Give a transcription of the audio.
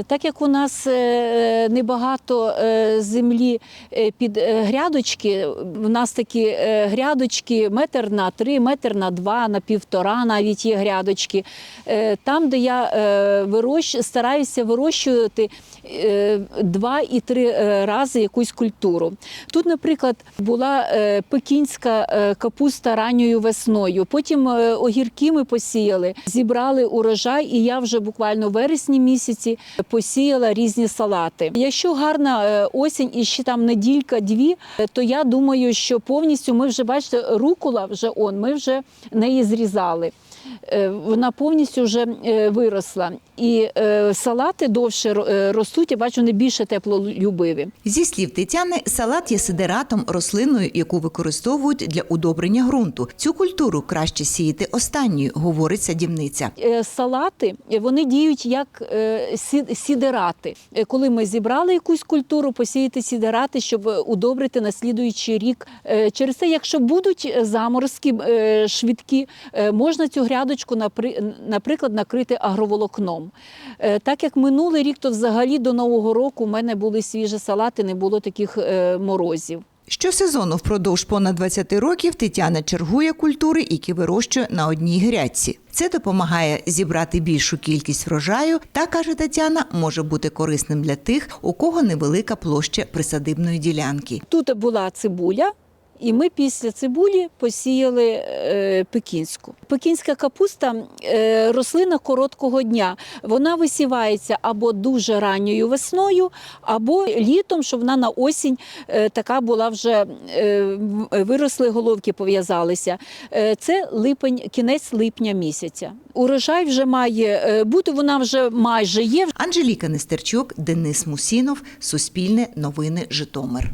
Е, Так як у нас е, небагато е, землі е, під е, грядочки, в нас такі е, грядочки метр на три, метр на два, на півтора навіть є грядочки. Е, Там, де я е, вирощ... стараюся вирощувати е, два і три е, рази якусь культуру. Тут, наприклад, була е, пекінська е, капуста ранньою весною. Потім е, огірки ми посіяли, зібрали урожай, і я вже буквально в вересні місяці посіяла різні салати. Якщо гарна е, осінь і ще там неділька-дві, е, то я думаю, що повністю ми вже бачите, рукула вже он, ми вже неї зрізали. Е, Вона повністю вже виросла. І салати довше ростуть, я бачу, вони більше теплолюбиві. Зі слів Тетяни, салат є сидератом, рослиною, яку використовують для удобрення ґрунту. Цю культуру краще сіяти останньою, говорить садівниця. Салати вони діють як сідерати. Е, Коли ми зібрали якусь культуру, посіяти сідерати, щоб е, удобрити на слідуючий рік. Е, Через це, якщо будуть заморозки швидкі, можна цю грядочку, наприклад, накрити агроволокном. Так як минулий рік, то взагалі до Нового року в мене були свіжі салати, не було таких морозів. Щосезону впродовж понад 20 років Тетяна чергує культури, які вирощує на одній грядці. Це допомагає зібрати більшу кількість врожаю та, каже Тетяна, може бути корисним для тих, у кого невелика площа присадибної ділянки. Тут була цибуля, і ми після цибулі посіяли е, пекінську. Пекінська капуста е, рослина короткого дня. Вона висівається або дуже ранньою весною, або літом, щоб вона на осінь е, така була вже виросли головки, пов'язалися. Це липень, кінець липня місяця. Урожай вже має бути, вона вже майже є. Анжеліка Нестерчук, Денис Мусінов, Суспільне новини Житомир.